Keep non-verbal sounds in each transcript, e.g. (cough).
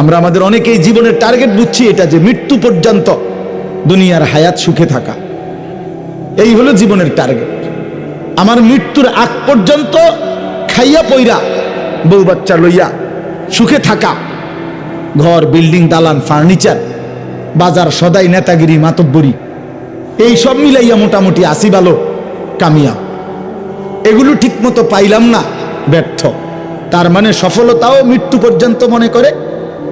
আমরা আমাদের অনেকেই জীবনের টার্গেট বুঝছি এটা যে মৃত্যু পর্যন্ত দুনিয়ার হায়াত সুখে থাকা। এই হলো জীবনের টার্গেট আমার মৃত্যুর আগ পর্যন্ত খাইয়া পইরা বউ বাচ্চা লইয়া সুখে থাকা। ঘর বিল্ডিং দালান ফার্নিচার বাজার, সদাই, নেতাগিরি, মাতব্বরি, এই সব মিলাইয়া মোটামুটি আসি ভালো, কামিয়া। এগুলো ঠিক মতো পাইলাম না, ব্যর্থ। তার মানে সফলতাও মৃত্যু পর্যন্ত মনে করে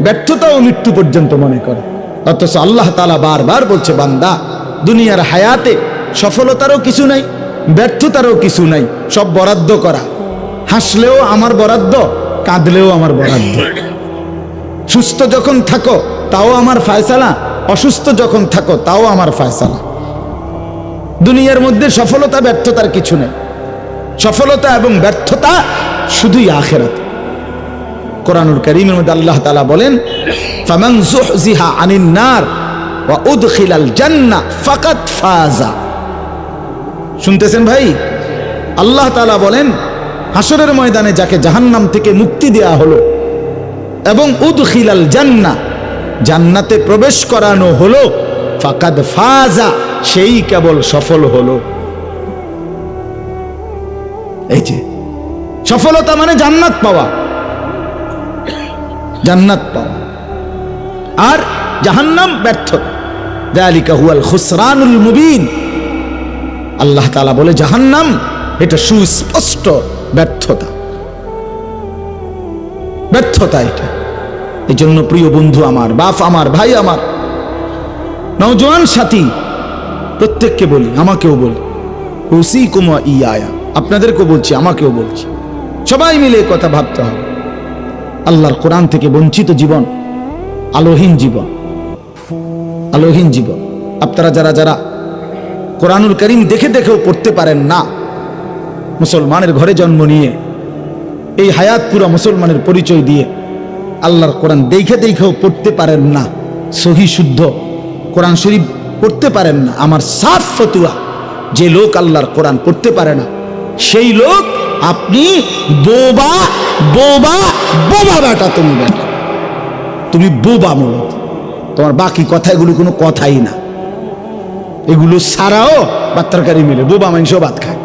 ব্যর্থতাও মৃত্যু পর্যন্ত মনে করে। অথচ আল্লাহ তালা বারবার বলছে, বান্দা, দুনিয়ার হায়াতে সফলতারও কিছু নাই, ব্যর্থতারও কিছু নাই, সব বরাদ্দ করা। হাসলেও আমার বরাদ্দ, কাঁদলেও আমার বরাদ্দ। সুস্থ যখন থাকো, তাও আমার ফায়সালা। অসুস্থ যখন থাকো, তাও আমার ফায়সালা। দুনিয়ার মধ্যে সফলতা, ব্যর্থতার কিছু নেই। সফলতা এবং ব্যর্থতা শুধুই আখেরাত। কোরআনুল করিমের মধ্যে আল্লাহ তাআলা বলেন যুহজিহা আনিন নার ওয়া উদখিলাল ফাকাত ফাজা। শুনতেছেন ভাই? আল্লাহ তালা বলেন হাসরের ময়দানে যাকে জাহান্নাম থেকে মুক্তি দেয়া হলো এবং উদখিলাল জান্নাহ জান্নাতে প্রবেশ করানো হলো, ফাকাদ ফাজা, সেই কেবল সফল হলো। এই যে, সফলতা মানে জান্নাত পাওয়া। জান্নাত পাওয়া আর জাহান্নাম ব্যর্থতা দালিকা হুয়াল খুসরানুল মুবিন। আল্লাহ তালা বলে, জাহান্নাম, এটা সুস্পষ্ট ব্যর্থতা। ব্যর্থতা এটা। এই জন্য প্রিয় বন্ধু আমার, বাপ আমার, ভাই আমার, নওজোয়ান সাথী, প্রত্যেককে বলি, আমাকেও বলি। হুসি কুমা ইয়ায়া, আপনাদেরকেও বলছি, আমাকেও বলছি। সবাই মিলে কথা ভাবতে হবে। আল্লাহর কোরআন থেকে বঞ্চিত জীবন, আলোহীন জীবন আলোহীন জীবন। আপনারা যারা যারা কোরআনুল করিম দেখে দেখেও পড়তে পারেন না, মুসলমানের ঘরে জন্ম নিয়ে, এই হায়াত পুরা মুসলমানের পরিচয় দিয়ে আল্লাহর কোরআন দেখে দেখেও পড়তে পারেন না, সহি শুদ্ধ কোরআন শরীফ পড়তে পারেন না। আমার সাফ ফতুয়া, যে লোক আল্লাহর কোরআন পড়তে পারে না, সেই লোক আপনি বোবা বোবা বোবা বেটা তুমি বেটা। তুমি বোবা মূলত। তোমার বাকি কথা এগুলো কোনো কথাই না। এগুলো সারাও ভাত তরকারি মিলে। বোবা মাংসও ভাত খায়।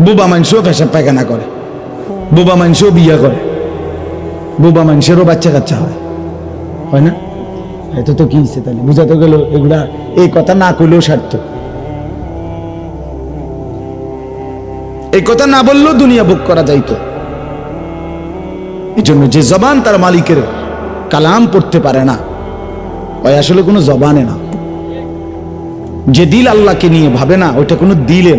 বোবা মাংসও পেশাব পায়খানা করে। বোবা মাংসও বিয়ে করে। বোবা মানুষেরও বাচ্চা কাচ্চা হয়। হয় না? এত তো কি তাহলে? বুঝাতে গেল এগুলা এই কথা না করলেও স্বার্থ এই কথা না বললেও দুনিয়া ভোগ করা যাইতো। এই জন্য যে জবান তার মালিকের কালাম পড়তে পারে না, ওই আসলে কোনো জবানে না। যে দিল আল্লাহকে নিয়ে ভাবে না, ওইটা কোনো দিলে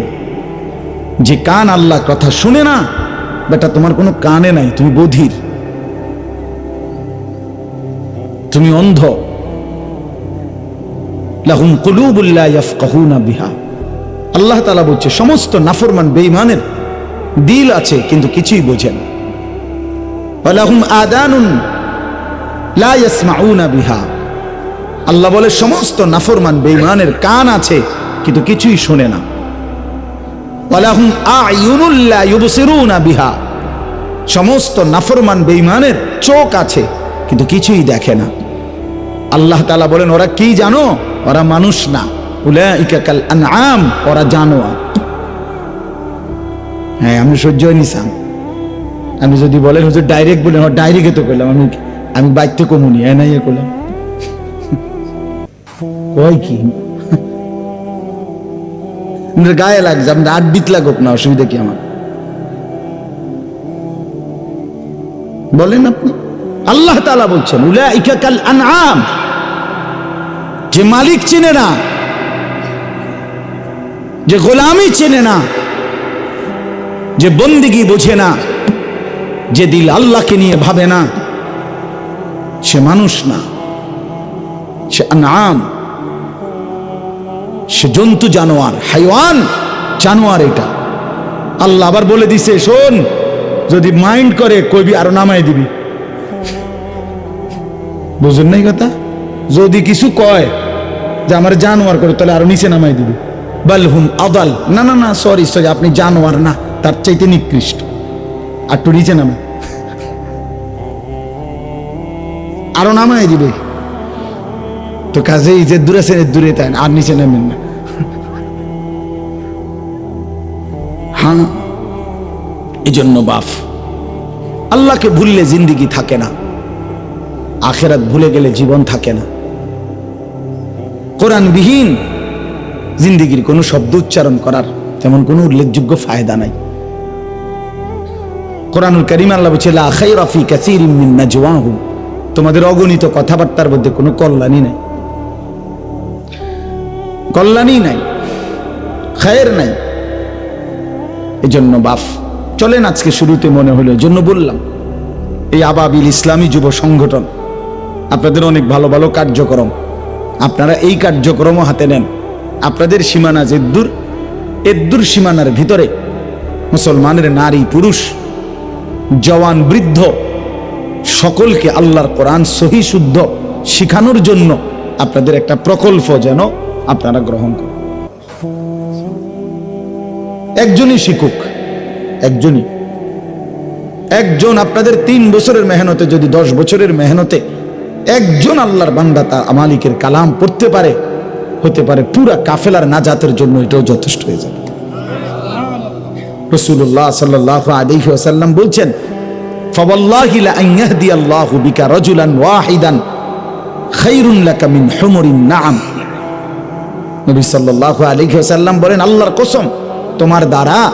যে কান আল্লাহ কথা শুনে না বেটা তোমার কোনো কানে নাই, তুমি বধির। তুমি অন্ধ। লাহুম কুলুবুল্লাহ ইয়াফকাহুনা বিহা। আল্লাহ তালা বলছে, সমস্ত নাফরমান বেঈমানের দিল আছে, কিন্তু কিছুই বোঝে না। বিহা। আল্লাহ বলে, সমস্ত নাফরমান বেঈমানের কান আছে, কিন্তু কিছুই শোনে না। বিহা। সমস্ত নাফরমান বেঈমানের চোখ আছে, কিন্তু কিছুই দেখে না। আল্লাহ তাআলা বলেন, ওরা কি জানো? ওরা মানুষ না। উলাইকা আনআম, ওরা জানোয়ার। হ্যাঁ আমি সহ্য আমি যদি বলেন ডাইরেক্ট ডাইরেক্ট তো কইলাম, আমি আমি কমুনি কইলাম। কয় কি? গায়ে লাগছে আমাদের আট বিত লাগুক না, অসুবিধা কি আমার? বলেন আপনি। আল্লাহ তাআলা বলছেন কাল আনআম। যে মালিক চেনে না যে গোলামি চেনে না, যে বন্দিগি বোঝে না, যে দিল আল্লাহকে নিয়ে ভাবে না, সে মানুষ না, সে আনাম সে জন্তু জানোয়ার, হাইওয়ান জানোয়ার এটা। আল্লাহ আবার বলে দিছে, শোন, যদি মাইন্ড করে, কইবি আরও নামাই দিবি। বুঝুন নাই কথা? যদি কিছু কয়, যে আমার জানোয়ার করে, তাহলে আরও নিচে নামাই দিবি। বালহুম আদাল। না না না সরি সরি আপনি জানোয়ার না, তার চাইতে নিকৃষ্ট। আর একটু নিচে নামে। আরও নামায় দিবে। তো কাজেই যে দূরে এর দূরে তাই আর নিচে নামেন না। হ্যাঁ এই জন্য বাফ, আল্লাহকে ভুললে জিন্দিগি থাকে না। আখেরাত ভুলে গেলে জীবন থাকে না। কোরআনবিহীন জিন্দিগির কোনো শব্দ উচ্চারণ করার তেমন কোনো উল্লেখযোগ্য ফায়দা নাই। কোরআনুল করিম আল্লাহ বলছে, লা খাইরা ফি কাসীরিম মিন তোমাদের অগণিত কথাবার্তার মধ্যে কোনো কল্যাণই নাই। কল্যাণই নাই, খায়ের নাই। এজন্য বাফ, চলেন আজকে শুরুতে মনে হলো জন্য বললাম, এই আবাবিল ইসলামী যুব সংগঠন, আপনাদের অনেক ভালো ভালো কার্যক্রম, আপনারা এই কার্যক্রমও হাতে নেন। আপনাদের সীমানা যেদ্দুর এদ্দুর সীমানার ভিতরে মুসলমানের নারী, পুরুষ, জওয়ান, বৃদ্ধ, সকলকে আল্লাহর কোরআন সহি শুদ্ধ শিখানোর জন্য আপনাদের একটা প্রকল্প যেন আপনারা গ্রহণ করেন। একজনই শিক্ষক, একজনই। একজন আপনাদের তিন বছরের মেহনতে, যদি দশ বছরের মেহনতে একজন আল্লাহর বান্দা তা মালিকের কালাম পড়তে পারে হতে পারে, পুরা কাফেলার নাজাতের জন্য এটাও যথেষ্ট হয়ে যাবে। রসুল্লাহ সাল্লাহ আলহি আসাল্লাম বলছেন বলেন, আল্লাহর তোমার দ্বারা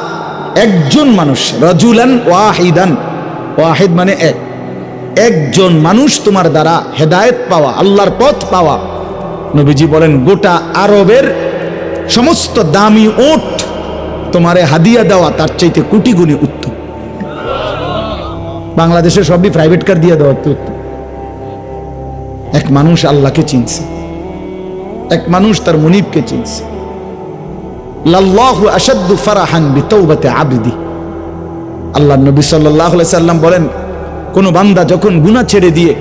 একজন মানুষ রজুলান ওয়াহিদ মানে এক। একজন মানুষ তোমার দ্বারা হেদায়েত পাওয়া, আল্লাহর পথ পাওয়া নবীজি বলেন, গোটা আরবের সমস্ত দামি ওট তোমারে হাদিয়া দেওয়া, তার চাইতে কোটি গুণে উত্তম। বাংলাদেশে সবই প্রাইভেট কার দিয়ে দেওয়া তো। এক মানুষ আল্লাহকে চিনছে, এক মানুষ তার মুনিবকে চিনছে। লাল্লাহু আসাদ্দু ফারাহান বিতৌবাতে আবদি। আল্লাহ নবী আলাইহি সাল্লাম বলেন, কোন বান্দা যখন গুনাহ ছেড়ে দিয়ে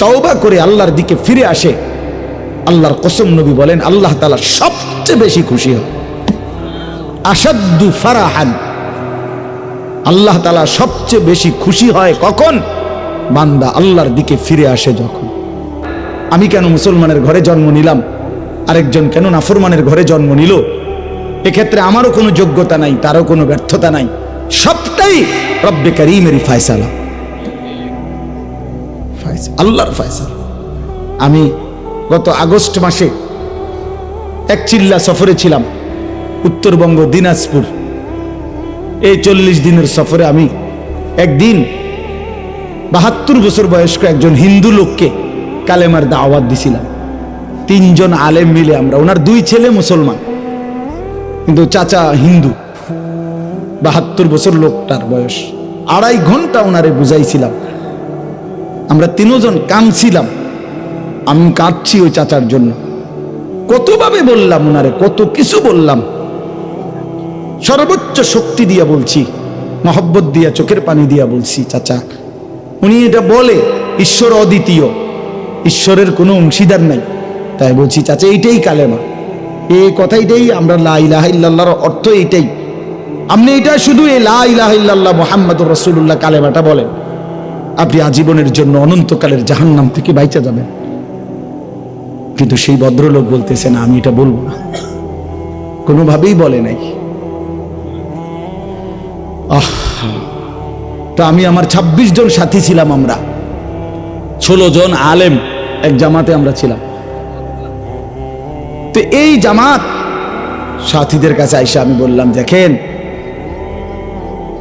তওবা করে আল্লাহর দিকে ফিরে আসে আল্লাহর কসম নবী বলেন, আল্লাহ তাআলা সবচেয়ে বেশি খুশি হয়। আসাদ্দু ফারাহান। আল্লাহ তাআলা সবচেয়ে বেশি খুশি হয় কখন? বান্দা আল্লাহর দিকে ফিরে আসে যখন। আমি কেন মুসলমানের ঘরে জন্ম নিলাম? আরেকজন কেন নাফরমানের ঘরে জন্ম নিল? এক্ষেত্রে আমারও কোনো যোগ্যতা নাই, তারও কোনো ব্যর্থতা নাই। সবটাই রব্বে করিমেরই ফায়সালা। ফায়সা- আল্লাহর ফায়সালা। আমি গত আগস্ট মাসে এক চিল্লা সফরে ছিলাম, উত্তরবঙ্গ, দিনাজপুর। এই চল্লিশ দিনের সফরে আমি একদিন বাহাত্তর বছর বয়স্ক একজন হিন্দু লোককে কালেমার দাওয়াত দিছিলাম। তিনজন আলেম মিলে আমরা, ওনার দুই ছেলে মুসলমান, কিন্তু চাচা হিন্দু। বাহাত্তর বছর লোকটার বয়স। আড়াই ঘণ্টা ওনারে বুঝাইছিলাম। আমরা তিনজন কাঁদছিলাম। আমি কাঁদছি ওই চাচার জন্য। কতভাবে বললাম ওনারে কত কিছু বললাম। সর্বোচ্চ শক্তি দিয়া বলছি, মহব্বত দিয়া, চোখের পানি দিয়া বলছি, চাচা, উনি এটা বলে, ঈশ্বর অদ্বিতীয়। ঈশ্বরের কোনো অংশীদার নাই। তাই বলছি, চাচা, এইটাই কালেমা। এই কথাইটাই আমরা লা ইলাহা ইল্লাল্লাহর অর্থ এইটাই। আপনি এটা শুধু এই লা ইলাহা ইল্লাল্লাহ মুহাম্মাদুর রাসূলুল্লাহ কালেমাটা বলেন। আপনি আজীবনের জন্য অনন্তকালের জাহান্নাম থেকে বাইচা যাবেন। কিন্তু সেই ভদ্রলোক বলতেছে, না, আমি এটা বলব না। কোনোভাবেই বলে নাই। আহ, তো আমি আমার ২৬ জন সাথী ছিলাম আমরা। ষোলো জন আলেম, এক জামাতে আমরা ছিলাম। তো এই জামাত সাথীদের কাছে আইসা আমি বললাম, দেখেন,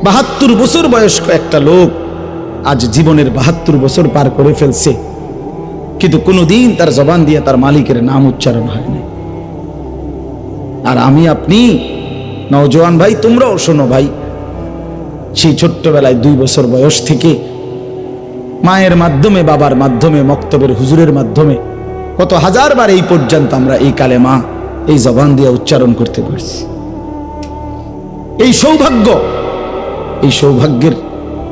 বাহাত্তর বছর বয়স্ক একটা লোক আজ জীবনের বাহাত্তর বছর পার করে ফেলছে। কিন্তু কোনোদিন তার জবান দিয়ে তার মালিকের নাম উচ্চারণ হয়নি আর আমি, আপনি, নওজোয়ান ভাই, তোমরাও শোনো ভাই, সেই ছোট্টবেলায় দুই বছর বয়স থেকে মায়ের মাধ্যমে, বাবার মাধ্যমে, মক্তবের হুজুরের মাধ্যমে কত হাজারবার এই পর্যন্ত আমরা এই কালে মা এই জবান দিয়ে উচ্চারণ করতে পারছি। এই সৌভাগ্য, এই সৌভাগ্যের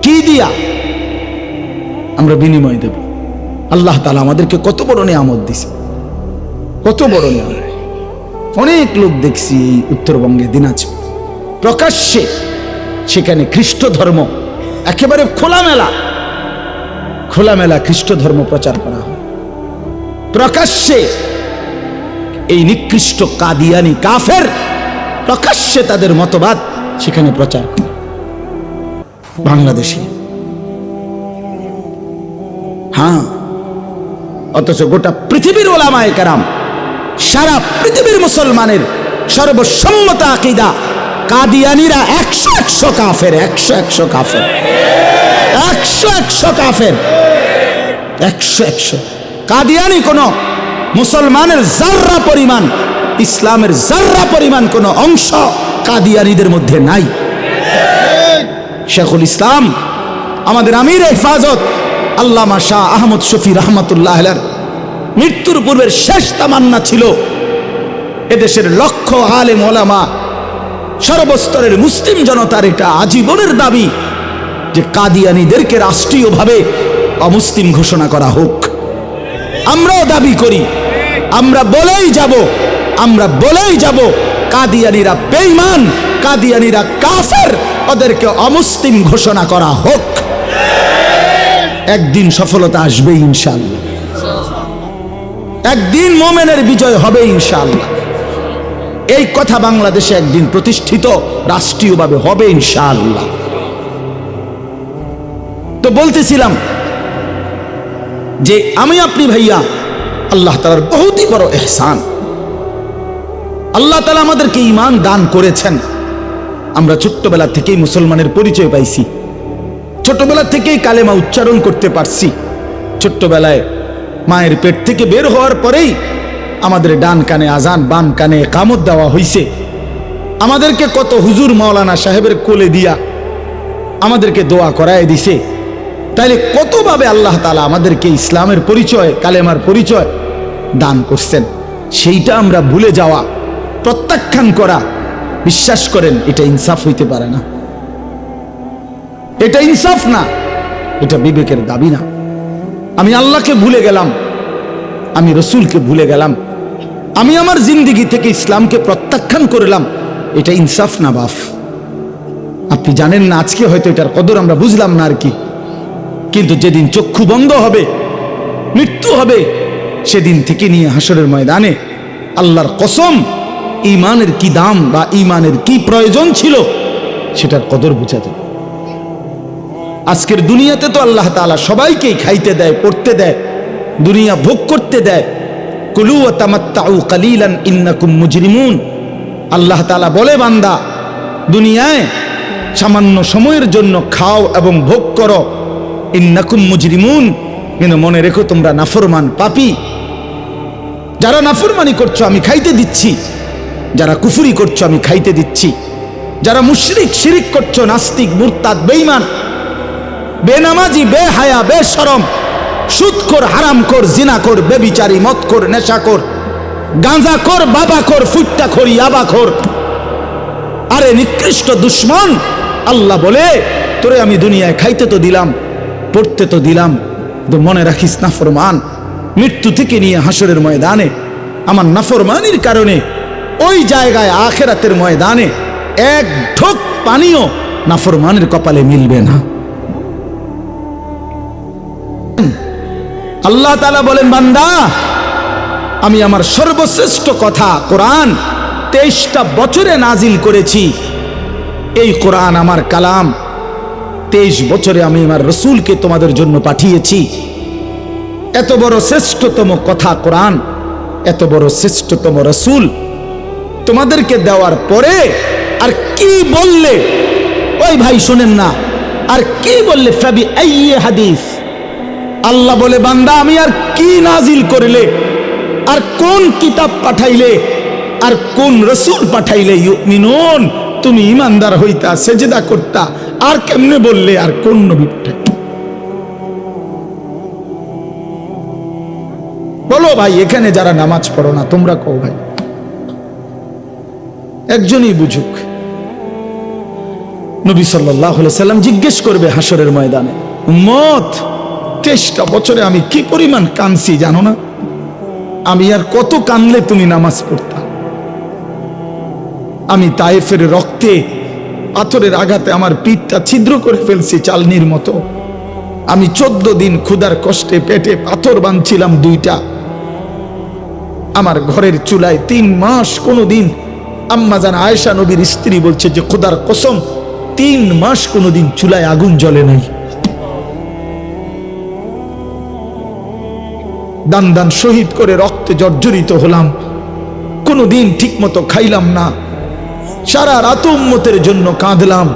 কি দিয়া আমরা বিনিময় দেব? আল্লাহ তালা আমাদেরকে কত বড় নিয়ামত দিছে। কত বড় নিয়ামত। অনেক লোক দেখছি উত্তরবঙ্গে, দিনাজপুর। প্রকাশ্যে সেখানে খ্রিস্ট ধর্ম, একেবারে খোলামেলা খোলামেলা খ্রিস্ট ধর্ম প্রচার করা হয়। প্রকাশ্যে এই নিকৃষ্ট কাদিয়ানি কাফের প্রকাশ্যে তাদের মতবাদ সেখানে প্রচার করে বাংলাদেশে। হ্যাঁ। অথচ গোটা পৃথিবীর ওলামায় কারাম, সারা পৃথিবীর মুসলমানের সর্বসম্মত আকিদা, কাদিয়ানিরা একশো একশো কাফের, একশো একশো কাফের, একশো একশো কাফের, একশো একশো। কাদিয়ানি কোন মুসলমানের জাররা পরিমাণ, ইসলামের জাররা পরিমাণ কোন অংশ কাদিয়ানিদের মধ্যে নাই। শেখুল ইসলাম, আমাদের আমির হেফাজত আল্লামা শাহ আহমদ শফি রহমতুল্লাহ মৃত্যুর পূর্বের শেষ তামান্না ছিল এদেশের লক্ষ আলেম ওলামা, সর্বস্তরের মুসলিম জনতার এটা আজীবনের দাবি যে কাদিয়ানিদেরকে রাষ্ট্রীয়ভাবে অমুসলিম ঘোষণা করা হোক। আমরাও দাবি করি, আমরা বলেই যাব, আমরা বলেই যাব, কাদিয়ানিরা বেঈমান, কাদিয়ানিরা কাফের, ওদেরকে অমুসলিম ঘোষণা করা হোক। একদিন সফলতা আসবে ইনশাল্লাহ একদিন মোমেনের বিজয় হবে ইনশাল্লাহ এই কথা বাংলাদেশে একদিন প্রতিষ্ঠিত, রাষ্ট্রীয়ভাবে হবে ইনশাআল্লাহ। তো বলতেছিলাম যে আমি আপনি ভাইয়া, আল্লাহ তালার বহুতই বড় এহসান। আল্লাহ তালা আমাদেরকে ইমান দান করেছেন। আমরা ছোট্টবেলা থেকেই মুসলমানের পরিচয় পাইছি। ছোটবেলা থেকেই কালেমা উচ্চারণ করতে পারছি। ছোট্টবেলায় মায়ের পেট থেকে বের হওয়ার পরেই আমাদের ডান কানে আজান, বাম কানে কামত দেওয়া হইছে। আমাদেরকে কত হুজুর মাওলানা সাহেবের কোলে দিয়া আমাদেরকে দোয়া করায় দিছে। তাইলে কতভাবে আল্লাহ তালা আমাদেরকে ইসলামের পরিচয়, কালেমার পরিচয় দান করছেন? সেইটা আমরা ভুলে যাওয়া, প্রত্যাখ্যান করা, বিশ্বাস করেন, এটা ইনসাফ হইতে পারে না। এটা ইনসাফ না, এটা বিবেকের দাবি না। আমি আল্লাহকে ভুলে গেলাম, আমি রসুলকে ভুলে গেলাম, আমি আমার জিন্দিগি থেকে ইসলামকে প্রত্যাখ্যান করলাম, এটা ইনসাফ না বাফ। আপনি জানেন না, আজকে হয়তো এটার কদর আমরা বুঝলাম না আর কি। কিন্তু যেদিন চক্ষু বন্ধ হবে, মৃত্যু হবে, সেদিন থেকে নিয়ে হাসরের ময়দানে আল্লাহর কসম ইমানের কি দাম বা ইমানের কি প্রয়োজন ছিল, সেটার কদর বোঝা যাবে। আজকের দুনিয়াতে তো আল্লাহ তালা সবাইকেই খাইতে দেয়, পড়তে দেয়, দুনিয়া ভোগ করতে দেয়। কুলু তামাত্তাউ কালিলান ইন্নাকুম মুজরিমুন। আল্লাহ তালা বলে, বান্দা, দুনিয়ায় সামান্য সময়ের জন্য খাও এবং ভোগ করো। ইন্নাকুম মুজরিমুন। কিন্তু মনে রেখো, তোমরা নাফরমান পাপি। যারা নাফরমানি করছ, আমি খাইতে দিচ্ছি। যারা কুফুরি করছ, আমি খাইতে দিচ্ছি। যারা মুশরিক শিরিক করছ, নাস্তিক, মুরতাদ, বেঈমান বেনামাজি, বেহায়া, বেশরম। সুদখোর হারামখোর, জিনাখোর, বেবিচারি, মদখোর, নেশাখোর। গাঁজাখোর, বাবাখোর ফুট্টাখোর ইয়াবাখোর আরে নিকৃষ্ট দুশ্মন, আল্লাহ বলে, তোরে আমি দুনিয়ায় খাইতে তো দিলাম, পড়তে তো দিলাম তো মনে রাখিস নাফরমান। মৃত্যু থেকে নিয়ে হাসরের ময়দানে, আমার নাফরমানির কারণে, ওই জায়গায় আখেরাতের ময়দানে এক ঢোক পানিও নাফরমানের কপালে মিলবে না। আল্লাহ তালা বলেন, বান্দা, আমি আমার সর্বশ্রেষ্ঠ কথা কোরআন তেইশটা বছরে নাজিল করেছি। এই কোরআন আমার কালাম। তেইশ বছরে আমি আমার রসুলকে তোমাদের জন্য পাঠিয়েছি। এত বড় শ্রেষ্ঠতম কথা কোরআন, এত বড় শ্রেষ্ঠতম রসুল তোমাদেরকে দেওয়ার পরে আর কি বললে? ওই ভাই শোনেন না। আর কি বললে? ফাবি হাদিস। আল্লাহ বলে, বান্দা, আমি আর কি নাজিল করলে? আর কোন কিতাব পাঠাইলে? আর কোন রসুল পাঠাইলে? মিনুন তুমি ইমানদার হইতা, সেজদা করতা। আর কেমনে বললে? আর কোন নবী পাঠাই বলো ভাই, এখানে যারা নামাজ পড়ো না, তোমরা কও ভাই। একজনই বুঝুক। নবী সাল্লাহ সাল্লাম জিজ্ঞেস করবে হাসরের ময়দানে মত তেইশটা বছরে আমি কি পরিমাণ কানছি জানো না? আমি আর কত কানলে তুমি নামাজ পড়তাম আমি তায়েফের রক্তে পাথরের আঘাতে আমার পিঠটা ছিদ্র করে ফেলছি চালনির মতো। আমি চোদ্দ দিন ক্ষুধার কষ্টে পেটে পাথর বাঁধছিলাম দুইটা। আমার ঘরের চুলায় তিন মাস কোনো দিন আম্মা জান আয়েশা নবীর স্ত্রী বলছে যে, খোদার কসম, তিন মাস কোনো দিন চুলায় আগুন জ্বলে নাই। দান দান শহীদ করে রক্তে জর্জরিত হলাম। কোনো দিন ঠিক মতো খাইলাম না। সারা রাত উম্মতের জন্য কাঁদলাম।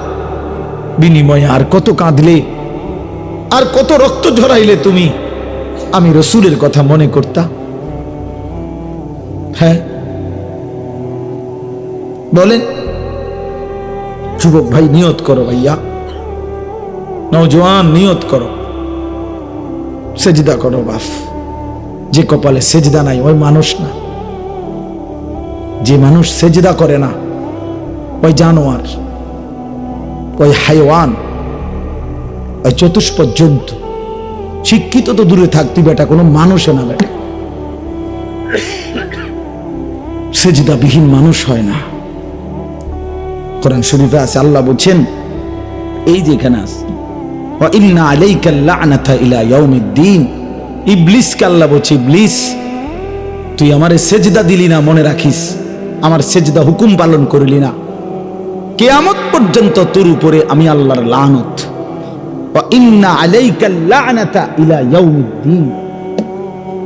বিনিময়ে আর কত কাঁদলে? আর কত রক্ত ঝরাইলে তুমি? আমি রসুলের কথা মনে করতাম হ্যাঁ। বলেন। যুবক ভাই, নিয়ত করো ভাইয়া। নওজোয়ান, নিয়ত করো। সেজিদা করো, বাফ। যে কপালে সেজদা নাই, ওই মানুষ না। যে মানুষ সেজদা করে না, ওই জানোয়ার, ওই হাইওয়ান, ওই চতুষ্পদ জন্তু শিক্ষিত তো দূরে থাকতি বেটা, কোনো মানুষে না বেটা। সেজদাবিহীন মানুষ হয় না। কোরআন শরীফে আছে, আল্লাহ বলছেন, এই যে এখানে আছে, ওয়া আলাইকা লা'নাতা ইলা ইয়াউমিদ্দিন ইবলিসকে আল্লাহ বলছে, ইবলিস, তুই আমারে সেজদা দিলি না, মনে রাখিস? আমার সেজদা হুকুম পালন করলি না। কেয়ামত পর্যন্ত তোর উপরে আমি আল্লাহর লানত।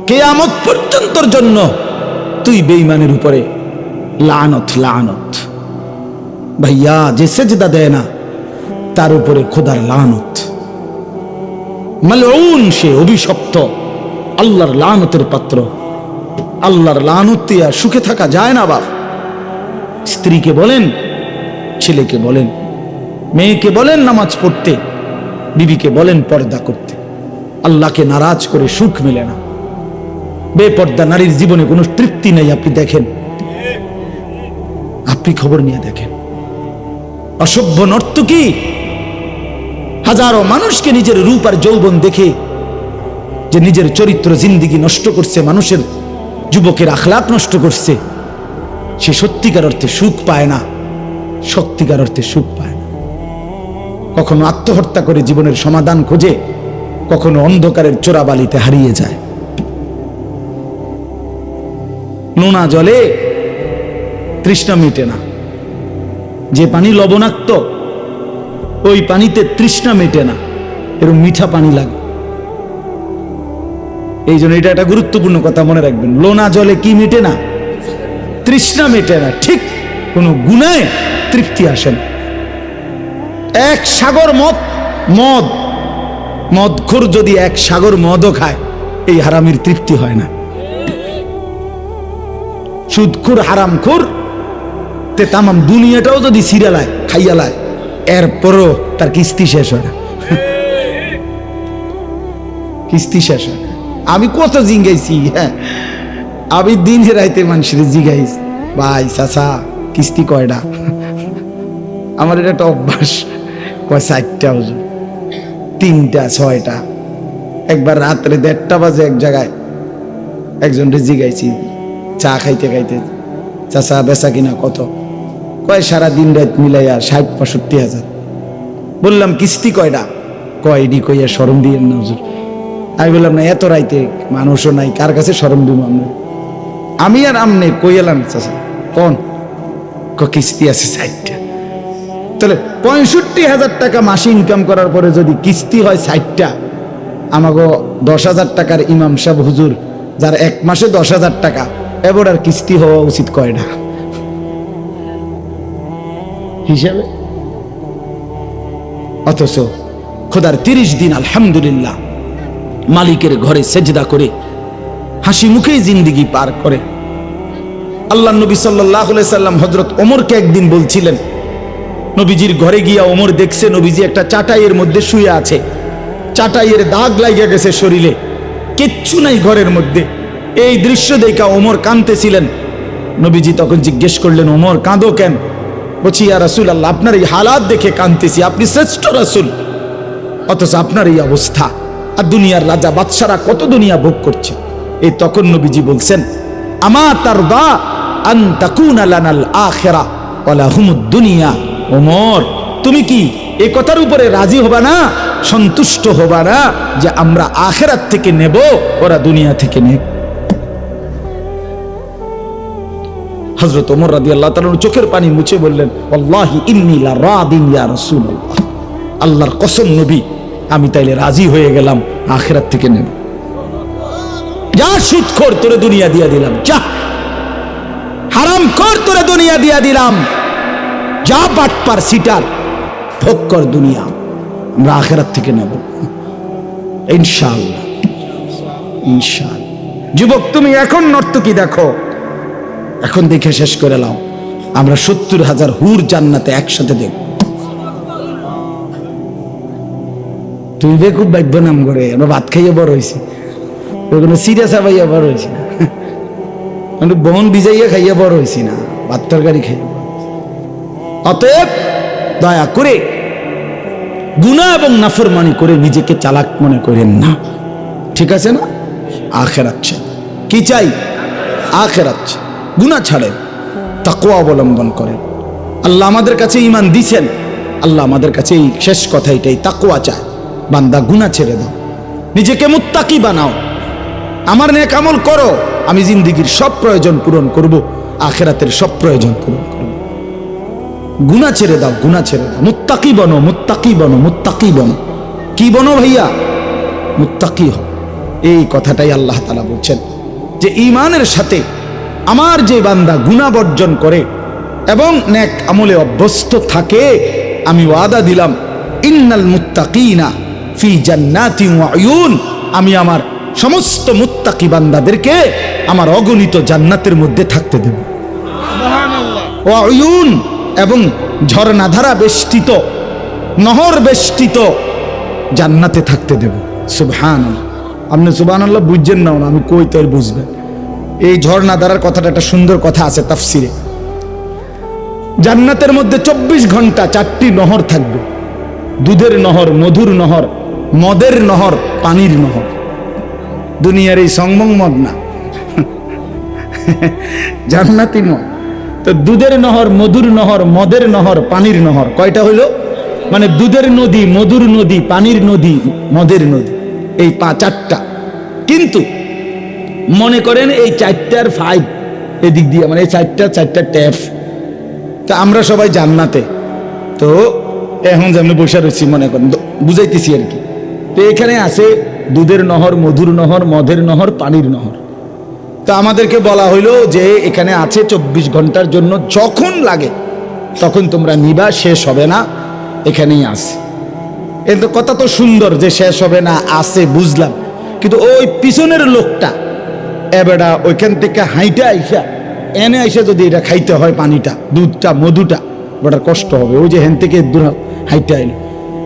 কেয়ামত পর্যন্তর জন্য তুই বেঈমানের উপরে লানত লানত। ভাইয়া, যে সেজদা দেয় না, তার উপরে খোদার লানত। মালউন সে অভিশপ্ত। আল্লাহর লানতের পাত্র। আল্লাহর লানত দিয়া সুখে থাকা যায় না, বাপ। স্ত্রীকে বলেন, ছেলেকে বলেন, মেয়েকে বলেন নামাজ পড়তে, বিবিকে বলেন পর্দা করতে। আল্লাহকে নারাজ করে সুখ মেলে না। বেপর্দা নারীর জীবনে কোনো তৃপ্তি নেই, আপনি দেখেন। আপনি খবর নিয়ে দেখেন। অসভ্য নর্তকী, হাজারো মানুষকে নিজের রূপ আর যৌবন দেখে যে নিজের চরিত্র জিন্দিগি নষ্ট করছে, মানুষের যুবকের আখলাপ নষ্ট করছে, সে সত্যিকার অর্থে সুখ পায় না, সত্যিকার অর্থে সুখ পায় না। কখনো আত্মহত্যা করে জীবনের সমাধান খোঁজে, কখনো অন্ধকারের চোরাবালিতে হারিয়ে যায়। নোনা জলে তৃষ্ণা মেটে না। যে পানি লবণাক্ত, ওই পানিতে তৃষ্ণা মেটে না। এরকম মিঠা পানি লাগে। এই জন্য এটা একটা গুরুত্বপূর্ণ কথা মনে রাখবেন। লোনা জলে কি মেটে না? তৃষ্ণা মেটে না। ঠিক কোনো গুনায় তৃপ্তি আসে না। এক সাগর মদ মদ, মদখোর যদি এক সাগর মদও খায়, এই হারামির তৃপ্তি হয় না। সুদখুর হারামখুর, তে তামাম দুনিয়াটাও যদি সিরিয়ালায় খাইয়ালায়, এরপরও তার কিস্তি শেষ হয় না। কিস্তি শেষ হয়। আমি কত জিঙ্গাইছি হ্যাঁ? আমি দিন রাইতে মানুষের জিগাইছি। ভাই, চাচা, কিস্তি কয়টা আমার এটা একটা অভ্যাস। কয় চারটা হুজুর তিনটা, ছয়টা। একবার রাত্রে দেড়টা বাজে এক জায়গায়। একজনকে জিগাইছি, চা খাইতে খাইতে। চাচা, বেচা কিনা কত? কয়, সারা দিন রাত মিলাইয়া ষাট, পঁয়ষট্টি হাজার। বললাম, কিস্তি কয়টা কয়ডি কইয়া সরম দিয়ে না আমি বললাম, না, এত রাইতে মানুষও নাই, কার কাছে সরম দিব আমরা? আমি আর আমনে কই এলাম, চাচা? কোন? কিস্তি আছে ষাটটা। তাহলে পঁয়ষট্টি হাজার টাকা মাসে ইনকাম করার পরে যদি কিস্তি হয় ষাটটা আমাকে দশ হাজার টাকার ইমাম সাহেব হুজুর, যার এক মাসে দশ হাজার টাকা, এবার আর কিস্তি হওয়া উচিত কয়টা হিসাবে? অথচ খোদার তিরিশ দিন, আলহামদুলিল্লাহ মালিকের ঘরে সেজদা করে, হাসি মুখেই জিন্দিগি পার করে। আল্লাহ নবী সাল্লাহ সাল্লাম হজরত ওমরকে একদিন বলছিলেন, নবীজির ঘরে গিয়া ওমর দেখছে নবীজি একটা চাটাইয়ের মধ্যে শুয়ে আছে। চাটাইয়ের দাগ লাগিয়া গেছে শরীরে, কিচ্ছু নাই ঘরের মধ্যে। এই দৃশ্য দেখা ওমর কাঁদতেছিলেন। নবীজি তখন জিজ্ঞেস করলেন, ওমর, কাঁদো কেন? বলছি, ইয়া রাসুল আল্লাহ আপনার এই হালাত দেখে কাঁদতেছি, আপনি শ্রেষ্ঠ রাসুল। অথচ আপনার এই অবস্থা। আর দুনিয়ার রাজা বাদশারা কত দুনিয়া ভোগ করছে? এই তখন নবীজি বলছেন, আমা তার দা তুমি কি এ কথার উপরে রাজি হবা না? সন্তুষ্ট হবা না যে আমরা আখেরাত থেকে নেব, ওরা দুনিয়া থেকে নেব হজরত ওমর রাদি আল্লাহ তাআলা চোখের পানি মুছে বললেন আল্লাহর কসম নবী আমি তাইলে রাজি হয়ে গেলাম, আখেরাত থেকে নেব। যা সুদ খোর তোরে দুনিয়া দিয়া দিলাম, যা। হারাম কর তোরে দুনিয়া দিয়া দিলাম। যা বাটপার সিটার, ভোগ কর দুনিয়া, আমরা আখেরাত থেকে নেব। ইনশাআল্লাহ ইনশাআল্লাহ। যুবক, তুমি এখন নর্তকী দেখো। এখন দেখে শেষ করে নাও। আমরা সত্তর হাজার হুর জান্নাতে একসাথে দেখব। তুই বে খুব ভাগ্য নাম করে, আমরা ভাত খাইয়ে বড় হয়েছি কোনো সিরিয়াস আবাইয়া বড় হয়েছি না। আমরা বন ভিজাইয়া খাইয়া বড় হয়েছি না, ভাত তরকারি খাইয়া অতএব দয়া করে গুণা এবং নাফর নাফরমানি করে নিজেকে চালাক মনে করেন না। ঠিক আছে না? আখের আচ্ছা কি চাই? আখের আচ্ছা গুণা ছাড়েন তাকুয়া অবলম্বন করেন। আল্লাহ আমাদের কাছে ইমান দিছেন, আল্লাহ আমাদের কাছে এই শেষ কথা এটাই তাকুয়া চায় বান্দা গুণা ছেড়ে দাও। নিজেকে মুত্তাকি বানাও। আমার নেক আমল করো। আমি জিন্দিগির সব প্রয়োজন পূরণ করব। আখেরাতের সব প্রয়োজন পূরণ করব। গুণা ছেড়ে দাও গুণা ছেড়ে দাও। মুত্তাকি বনো মুত্তাকি বনো মুত্তাকি বনো। কি বনো ভাইয়া? মুত্তাকি হও। এই কথাটাই আল্লাহ তালা বলছেন যে ইমানের সাথে আমার যে বান্দা গুণা বর্জন করে এবং নেক আমলে অভ্যস্ত থাকে, আমি ওয়াদা দিলাম, ইন্নাল মুত্তাকিনা ফি জান্নাতি ওয়া আয়ুন আমি আমার সমস্ত মুত্তাকি বান্দাদেরকে আমার অগণিত জান্নাতের মধ্যে থাকতে দেব। ও আয়ুন এবং ঝর্ণাধারা বেষ্টিত নহর বেষ্টিত জান্নাতে থাকতে দেব। সুবহান আপনি সুবহান আল্লাহ বুঝছেন না আমি কই তো বুঝবেন এই ঝর্ণাধারার কথাটা একটা সুন্দর কথা আছে তাফসিরে। জান্নাতের মধ্যে চব্বিশ ঘণ্টা চারটি নহর থাকবে। দুধের নহর মধুর নহর মদের নহর, পানির নহর। দুনিয়ার এই সংমং মদ না। (laughs) জান্নাতি মদ। তো দুধের নহর, মধুর নহর, মদের নহর, পানির নহর, কয়টা হইল? মানে দুধের নদী, মধুর নদী, পানির নদী, মদের নদী। এই চারটা। কিন্তু মনে করেন এই চারটার ফাইভ এদিক দিয়ে মানে এই চারটা চারটা ট্যাপ। তা আমরা সবাই জান্নাতে। তো এখন যে আমরা বসে রয়েছি মনে করেন বুঝাইতেছি আর কি। তো এখানে আছে দুধের নহর, মধুর নহর মধের নহর, পানির নহর। তো আমাদেরকে বলা হইল যে এখানে আছে চব্বিশ ঘণ্টার জন্য যখন লাগে, তখন তোমরা নিবা, শেষ হবে না, এখানেই আছে। কিন্তু কথা তো সুন্দর যে শেষ হবে না, আছে, বুঝলাম। কিন্তু ওই পিছনের লোকটা এবেটা ওইখান থেকে হাইটা আইসা, এনে আইসা যদি এটা খাইতে হয় পানিটা, দুধটা, মধুটা ওটার কষ্ট হবে। ওই যে হেন থেকে দূর হাইটা আইলো।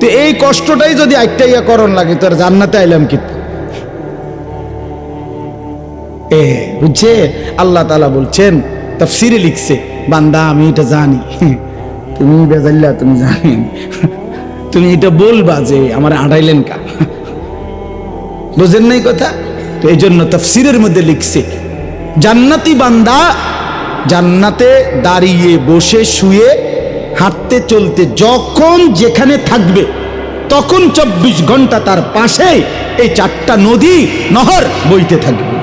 তো এই কষ্টটাই যদি একটা ইয়া করণ লাগে, তোর জান্নাতে আইলাম এ, বুঝছে? আল্লাহ তালা বলছেন, তফসিরে লিখছে, বান্দা, আমি এটা জানি। (laughs) তুমি বেজাল্লা, তুমি জানি। (laughs) তুমি এটা বলবা যে আমার আড়াইলেন কা। (laughs) বুঝেন নাই কথা? তো এই জন্য তফসিরের মধ্যে লিখছে, জান্নাতি বান্দা জান্নাতে দাঁড়িয়ে, বসে, শুয়ে হাঁটতে চলতে যখন যেখানে থাকবে, তখন চব্বিশ ঘণ্টা তার পাশে এই চারটা নদী নহর বইতে থাকবে।